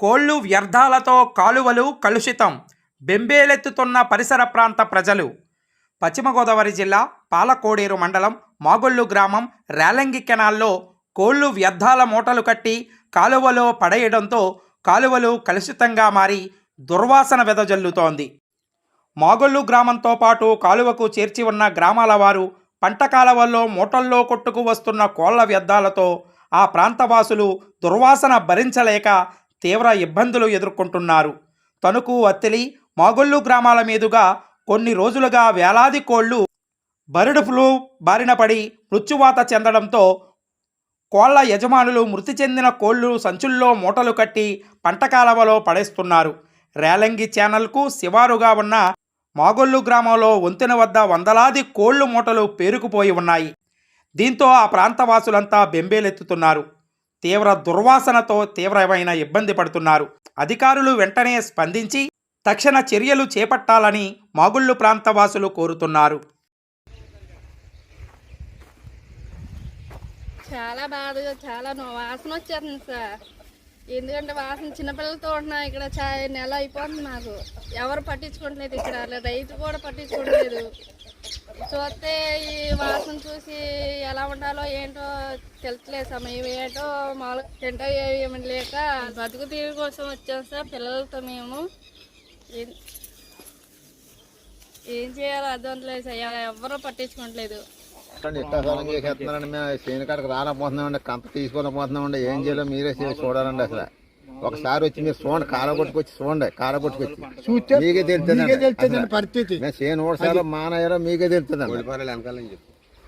కోళ్ళు వ్యర్థాలతో కాలువలు కలుషితం బెంబేలెత్తుతున్న పరిసర ప్రాంత ప్రజలు. పశ్చిమ గోదావరి జిల్లా పాలకోడేరు మండలం మాగొల్లు గ్రామం రేలంగి కెనాల్లో కోళ్ళు వ్యర్థాల మూటలు కట్టి కాలువలో పడేయడంతో కాలువలు కలుషితంగా మారి దుర్వాసన వెదజల్లుతోంది. మాగొల్లు గ్రామంతో పాటు కాలువకు చేర్చి ఉన్న గ్రామాల వారు పంట కాలవల్లో మూటల్లో కొట్టుకు వస్తున్న కోళ్ళ వ్యర్థాలతో ఆ ప్రాంతవాసులు దుర్వాసన భరించలేక తీవ్ర ఇబ్బందులు ఎదుర్కొంటున్నారు. తణుకు అత్తిలి మాగొల్లు గ్రామాల మీదుగా కొన్ని రోజులుగా వేలాది కోళ్ళు బర్డ్ ఫ్లూ బారిన పడి మృత్యువాత చెందడంతో కోళ్ళ యజమానులు మృతి చెందిన కోళ్ళు సంచుల్లో మూటలు కట్టి పంట కాలవలో పడేస్తున్నారు. రేలంగి ఛానల్కు శివారుగా ఉన్న మాగొల్లు గ్రామంలో వంతెన వద్ద వందలాది కోళ్ళు మూటలు పేరుకుపోయి ఉన్నాయి. దీంతో ఆ ప్రాంతవాసులంతా బెంబేలెత్తుతున్నారు. తీవ్ర దుర్వాసనతో తీవ్రమైన ఇబ్బంది పడుతున్నారు. అధికారులు వెంటనే స్పందించి తక్షణ చర్యలు చేపట్టాలని మాగుళ్ళు ప్రాంతవాసులు కోరుతున్నారు. చాలా బాధగా చాలా వాసన వచ్చేస్తుంది సార్. ఎందుకంటే వాసన చిన్నపిల్లలతో ఉంటున్నా ఇక్కడ చాయ్ నెల అయిపోతుంది నాకు. ఎవరు పట్టించుకోవట్లేదు ఇక్కడ అలా రైతు కూడా పట్టించుకోవట్లేదు. చూస్తే ఈ వాసన చూసి ఎలా ఉండాలో ఏంటో తెలుసులేదు సమయం ఏంటో మామూలుగా తింటా ఏమి లేక బతుకు తీరు కోసం వచ్చాం సార్ పిల్లలతో మేము. ఏం- ఏం చేయాలో అర్థం లేదు సార్. ఎవరు పట్టించుకోవట్లేదు. చూడండి సొలం చేసేస్తున్నారండి మేము చేను కాడికి రాలేకపోతున్నామండి కంప తీసుకోలేకపోతున్నామండి ఏం చేయాలో మీరే చూడాలండి అసలు. ఒకసారి వచ్చి మీరు చూడండి కార కొట్టుకొచ్చి చూడండి కార కొట్టుకొచ్చి. మీకే తెలుస్తుంది పరిస్థితి. మేము చేను ఓడసాలో మానయ్యారో మీకే తెలుస్తుందండి.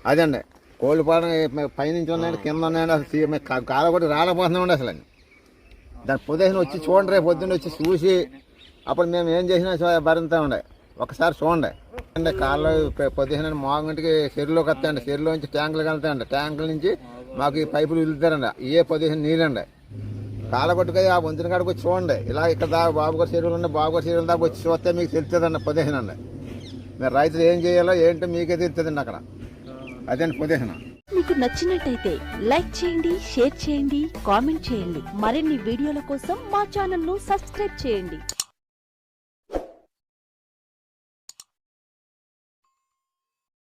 అదండి. కోళ్ళపాలెం పైనుంచి ఉన్నాయండి కింద ఉన్నాయండి అసలు కార కొట్టి రాలేకపోతున్నామండి అసలు దాని పొద్దున వచ్చి చూడండి రేపు పొద్దున్న వచ్చి చూసి అప్పుడు మేము ఏం చేసినా భరించామండి. ఒకసారి చూడండి. అంటే కాళ్ళు పొద్దున మాగంటికి చెరువులోకి వస్తాయండి. చెరువులో నుంచి ట్యాంకులకు వెళ్తాయండి. ట్యాంకుల నుంచి మాకు ఈ పైపులు వెళ్తారండి ఏ పొద్దున నీళ్ళండి. కాళ్ళ కొట్టుకొని ఆ వంతెన కాడికి వచ్చి చూడండి. ఇలా ఇక్కడ దాకా బాబుగారు చెరువులు ఉన్నాయి. బాబుగారు చెరువుల దాకా వచ్చి చూస్తే మీకు తెలుస్తుందండి పొద్దునండి మీరు రైతులు ఏం చేయాలో ఏంటో మీకే తెలుస్తుందండి అక్కడ. అదండి పొద్దున మీకు నచ్చినట్టయితే లైక్ చేయండి షేర్ చేయండి కామెంట్ చేయండి. మరిన్ని వీడియోల కోసం మా ఛానల్ను సబ్స్క్రైబ్ చేయండి.